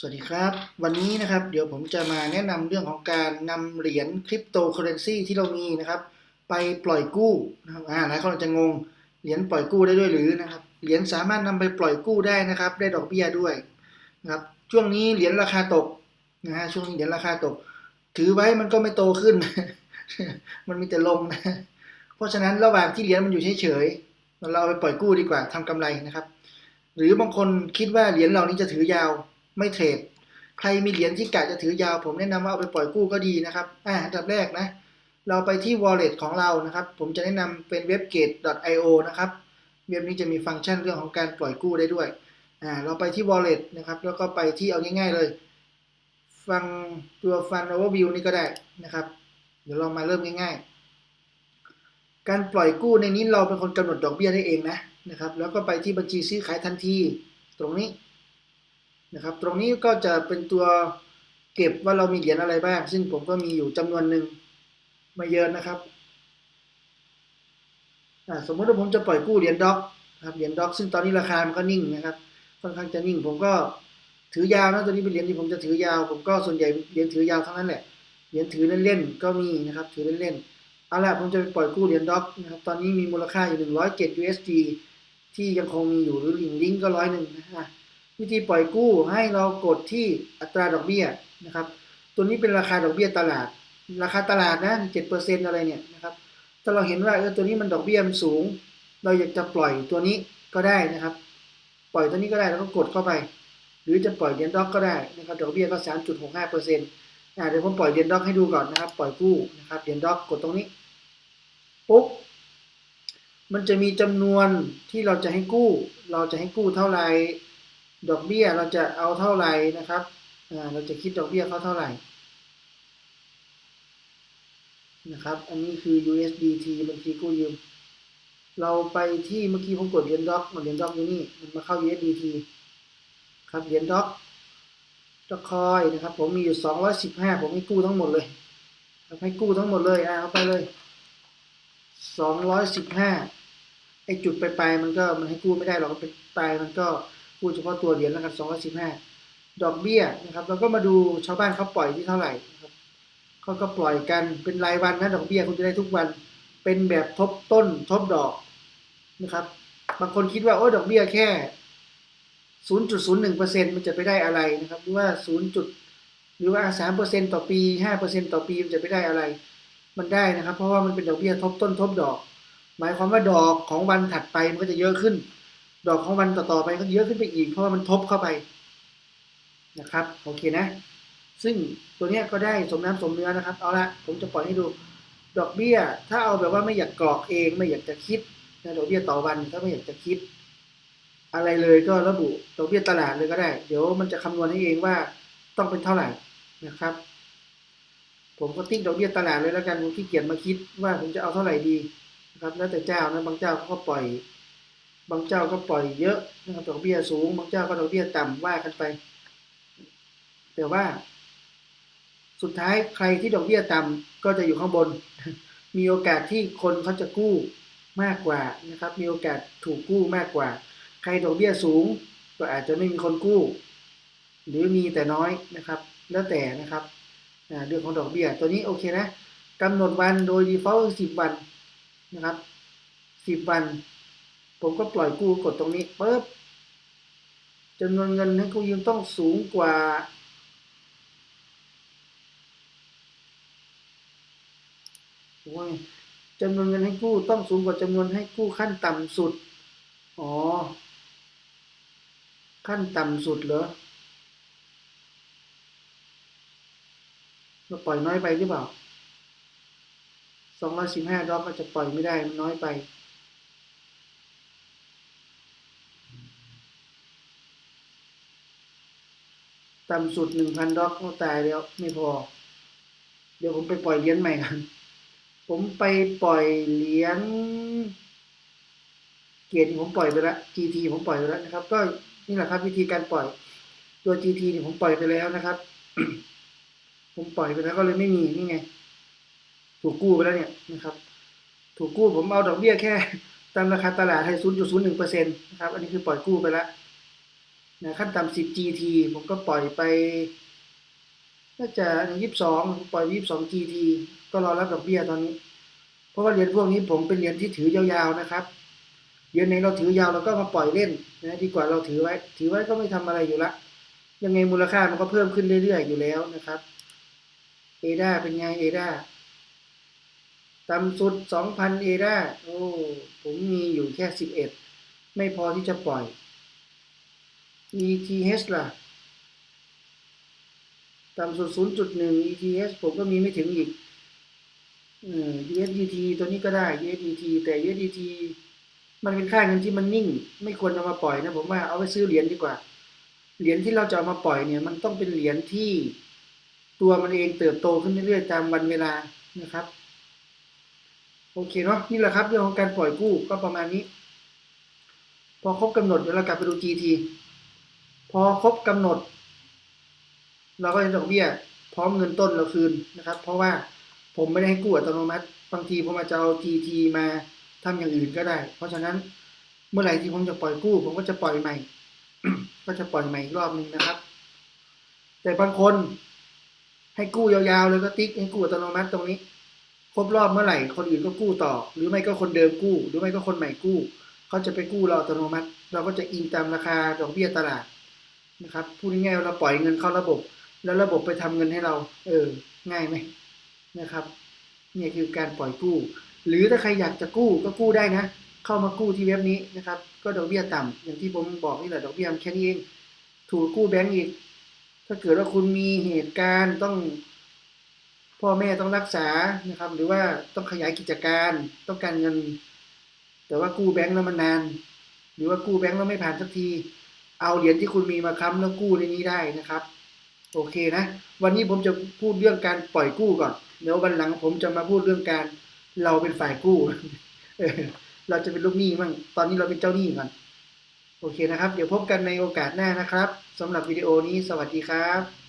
สวัสดีครับ วันนี้นะครับเดี๋ยวผมจะมาแนะนำเรื่องของการนำเหรียญคริปโตเคอเรนซีที่เรามีนะครับ ไปปล่อยกู้นะครับอ่าหลายคนอาจจะงงเหรียญปล่อยกู้ได้ด้วยหรือนะครับเหรียญสามารถนำไปปล่อยกู้ได้นะครับ ได้ดอกเบี้ยด้วยนะครับช่วงนี้เหรียญราคาตกนะฮะช่วงนี้เหรียญราคาตก ถือไว้มันก็ไม่โตขึ้น มันมีแต่ลงนะเพราะฉะนั้นระหว่างที่เหรียญมันอยู่เฉยๆเราเอาไปปล่อยกู้ดีกว่าทำกำไรนะครับ หรือบางคนคิดว่าเหรียญเหล่านี้จะถือยาว ไม่เทรด ใครมีเหรียญที่กะจะถือยาว ผมแนะนำว่าเอาไปปล่อยกู้ก็ดีนะครับอ่าอันดับแรกนะ เราไปที่ wallet ของเรานะครับ ผมจะแนะนำเป็น webgate.io นะครับเว็บนี้จะมีฟังก์ชันเรื่องของการปล่อยกู้ได้ด้วยอ่าเราไปที่ wallet นะครับ แล้วก็ไปที่เอาง่าย ๆเลย ฟังตัว fund overview นี่ก็ได้นะครับ เดี๋ยวเรามาเริ่มง่าย ๆ การปล่อยกู้ในนี้เราเป็นคนกำหนดดอกเบี้ยได้เองนะนะครับ แล้วก็ไปที่บัญชีซื้อขายทันที ตรงนี้ นะครับ ตรงนี้ก็จะเป็นตัวเก็บว่าเรามีเหรียญอะไรบ้าง ซึ่งผมก็มีอยู่จำนวนหนึ่งไม่เยอะนะครับอ่าสมมติว่าผมจะปล่อยกู้เหรียญด็อกนะครับเหรียญด็อก ซึ่งตอนนี้ราคามันก็นิ่งนะครับค่อนข้างจะนิ่ง ผมก็ถือยาวนะตัวนี้เป็นเหรียญที่ผมจะถือยาว ผมก็ส่วนใหญ่เหรียญถือยาวทั้งนั้นแหละเหรียญถือเล่นๆก็มีนะครับ ถือเล่นๆเอาละผมจะไปปล่อยกู้เหรียญด็อกนะครับตอนนี้มีมูลค่าอยู่107 USD ที่ยังคงมีอยู่หรือลิงลิงก็ร้อยหนึ่งนะฮะ วิธีปล่อยกู้ให้เรากดที่อัตราดอกเบี้ยนะครับ ตัวนี้เป็นราคาดอกเบี้ยตลาด ราคาตลาดนะเจ็ดเปอร์เซ็นอะไรเนี่ยนะครับ ถ้าเราเห็นว่าเออตัวนี้มันดอกเบี้ยมันสูง เราอยากจะปล่อยตัวนี้ก็ได้นะครับ ปล่อยตัวนี้ก็ได้แล้วก็กดเข้าไป หรือจะปล่อยเดียนด็อกก็ได้นะครับ ดอกเบี้ยก็สามจุดหกห้าเปอร์เซ็นต์เดี๋ยวผมปล่อยเดียนด็อกให้ดูก่อนนะครับ ปล่อยกู้นะครับเดียนด็อกกดตรงนี้ปุ๊บมันจะมีจำนวนที่เราจะให้กู้ เราจะให้กู้เท่าไหร่ ดอกเบี้ยเราจะเอาเท่าไหร่นะครับเราจะคิดดอกเบี้ยเขาเท่าไหร่นะครับ อันนี้คือ USDT บัญชีกู้ยืม เราไปที่เมื่อกี้ผมกดเหรียญด็อกเหรียญด็อกอยู่นี่ มันมาเข้า USDT ครับเหรียญด็อกด็อกคอยนะครับ ผมมีอยู่ 215 ผมให้กู้ทั้งหมดเลยให้กู้ทั้งหมดเลยอ่าเอาไปเลย 215 ไอจุดไปลายมันก็มันให้กู้ไม่ได้หรอกเป็นปลายมันก็ กู้เฉพาะตัวเหรียญแล้วกัน215ดอกเบี้ยนะครับเราก็มาดูชาวบ้านเขาปล่อยที่เท่าไหร่นะครับเขาก็ปล่อยกันเป็นรายวันนะดอกเบี้ยคุณจะได้ทุกวันเป็นแบบทบต้นทบดอกนะครับ บางคนคิดว่าโอ้ดอกเบี้ยแค่ 0.01%มันจะไปได้อะไรนะครับหรือว่า 0. จุดหรือว่า 3%ต่อปี 5%ต่อปีมันจะไปได้อะไร มันได้นะครับ เพราะว่ามันเป็นดอกเบี้ยทบต้นทบดอก หมายความว่าดอกของวันถัดไปมันก็จะเยอะขึ้น ดอกของวันต่อๆไปก็เยอะขึ้นไปอีก เพราะว่ามันทบเข้าไปนะครับโอเคนะ ซึ่งตัวเนี้ยก็ได้สมน้ำสมเนื้อนะครับ เอาละผมจะปล่อยให้ดูดอกเบี้ย ถ้าเอาแบบว่าไม่อยากกรอกเองไม่อยากจะคิดนะดอกเบี้ยต่อวันถ้าไม่อยากจะคิด อะไรเลยก็ระบุดอกเบี้ยตลาดเลยก็ได้ เดี๋ยวมันจะคำนวณให้เองว่าต้องเป็นเท่าไหร่นะครับ ผมก็ติ๊กดอกเบี้ยตลาดเลยแล้วกันผมขี้เกียจมาคิดว่าผมจะเอาเท่าไหร่ดีนะครับ แล้วแต่เจ้านะบางเจ้าเขาก็ปล่อย บางเจ้าก็ปล่อยเยอะนะครับดอกเบี้ยสูง บางเจ้าก็ดอกเบี้ยต่ำว่ากันไป แต่ว่า สุดท้ายใครที่ดอกเบี้ยต่ำก็จะอยู่ข้างบน มีโอกาสที่คนเขาจะกู้มากกว่านะครับ มีโอกาสถูกกู้มากกว่า ใครดอกเบี้ยสูง ก็อาจจะไม่มีคนกู้ หรือมีแต่น้อยนะครับ แล้วแต่นะครับเรื่องของดอกเบี้ยตัวนี้โอเคนะกำหนดวันโดย default สิบวันนะครับสิบวัน ผมก็ปล่อยกู้กดตรงนี้ปุ๊บจำนวนเงินให้กู้ยืมต้องสูงกว่าโอ้ยจำนวนเงินให้กู้ต้องสูงกว่าจำนวนให้กู้ขั้นต่ำสุด อ๋อ ขั้นต่ำสุดเหรอเราปล่อยน้อยไปหรือเปล่าสองร้อยสิบห้าดอกก็จะปล่อยไม่ได้มันน้อยไป ต่ำสุดหนึ่งพันดอกก็ตายแล้วไม่พอ เดี๋ยวผมไปปล่อยเหรียญใหม่กัน ผมไปปล่อยเหรียญเกียรติผมปล่อยไปแล้ว GT ผมปล่อยไปแล้วนะครับ ก็นี่แหละครับวิธีการปล่อย ตัว GT นี่ผมปล่อยไปแล้วนะครับ ผมปล่อยไปแล้วก็เลยไม่มีนี่ไง ถูกกู้ไปแล้วเนี่ยนะครับ ถูกกู้ผมเอาดอกเบี้ยแค่ ตามราคาตลาดให้0.01%นะครับ อันนี้คือปล่อยกู้ไปแล้ว นะขั้นต่ำ10 GT ผมก็ปล่อยไปน่าจะ22ปล่อย22 GT ก็รอรับดอกเบี้ยตอนนี้ เพราะว่าเหรียญพวกนี้ผมเป็นเหรียญที่ถือยาวๆนะครับเหรียญไหนเราถือยาวเราก็มาปล่อยเล่นนะดีกว่าเราถือไว้ ถือไว้ก็ไม่ทำอะไรอยู่ละยังไงมูลค่ามันก็เพิ่มขึ้นเรื่อยๆอยู่แล้วนะครับเอดาเป็นไงเอดาต่ำสุด2,000เอดาโอ้ผมมีอยู่แค่11ไม่พอที่จะปล่อย ETH ล่ะ ต่ำสุด 0.1 ETH ผมก็มีไม่ถึงอีกเออ USDT ตัวนี้ก็ได้ USDT แต่ USDT มันเป็นค่าเงินที่มันนิ่ง ไม่ควรเอามาปล่อยนะผมว่าเอาไปซื้อเหรียญดีกว่า เหรียญที่เราจะเอามาปล่อยเนี่ย มันต้องเป็นเหรียญที่ตัวมันเองเติบโตขึ้นเรื่อยๆตามวันเวลานะครับ โอเคเนาะนี่แหละครับเรื่องของการปล่อยกู้ก็ประมาณนี้ พอครบกำหนดเดี๋ยวเรากลับไปดู GT พอครบกำหนด เราก็จะดอกเบี้ย พร้อมเงินต้นเราคืนนะครับ เพราะว่าผมไม่ได้ให้กู้อัตโนมัติ บางทีผมอาจจะเอา GT มาทำอย่างอื่นก็ได้ เพราะฉะนั้นเมื่อไหร่ที่ผมจะปล่อยกู้ ผมก็จะปล่อยใหม่ ก็จะปล่อยใหม่อีกรอบหนึ่งนะครับ แต่บางคนให้กู้ยาวๆเลยก็ติ๊กให้กู้อัตโนมัติตรงนี้ ครบรอบเมื่อไหร่ คนอื่นก็กู้ต่อ หรือไม่ก็คนเดิมกู้ หรือไม่ก็คนใหม่กู้เขาจะไปกู้เราอัตโนมัติ เราก็จะอิงตามราคาดอกเบี้ยตลาด นะครับพูดง่ายๆว่าเราปล่อยเงินเข้าระบบ แล้วระบบไปทำเงินให้เรา เออ ง่ายไหมนะครับนี่คือการปล่อยกู้ หรือถ้าใครอยากจะกู้ก็กู้ได้นะ เข้ามากู้ที่เว็บนี้นะครับ ก็ดอกเบี้ยต่ำอย่างที่ผมบอกนี่แหละดอกเบี้ยแค่นี้เองถูกกู้แบงก์อีก ถ้าเกิดว่าคุณมีเหตุการณ์ต้อง พ่อแม่ต้องรักษานะครับ หรือว่าต้องขยายกิจการต้องการเงิน แต่ว่ากู้แบงก์แล้วมันนาน หรือว่ากู้แบงก์แล้วไม่ผ่านสักที เอาเหรียญที่คุณมีมาค้ำแล้วกู้ในนี้ได้นะครับ โอเคนะ วันนี้ผมจะพูดเรื่องการปล่อยกู้ก่อนเดี๋ยววันหลังผมจะมาพูดเรื่องการเราเป็นฝ่ายกู้เราจะเป็นลูกหนี้มั่งตอนนี้เราเป็นเจ้าหนี้ก่อนโอเคนะครับ เดี๋ยวพบกันในโอกาสหน้านะครับสำหรับวิดีโอนี้สวัสดีครับ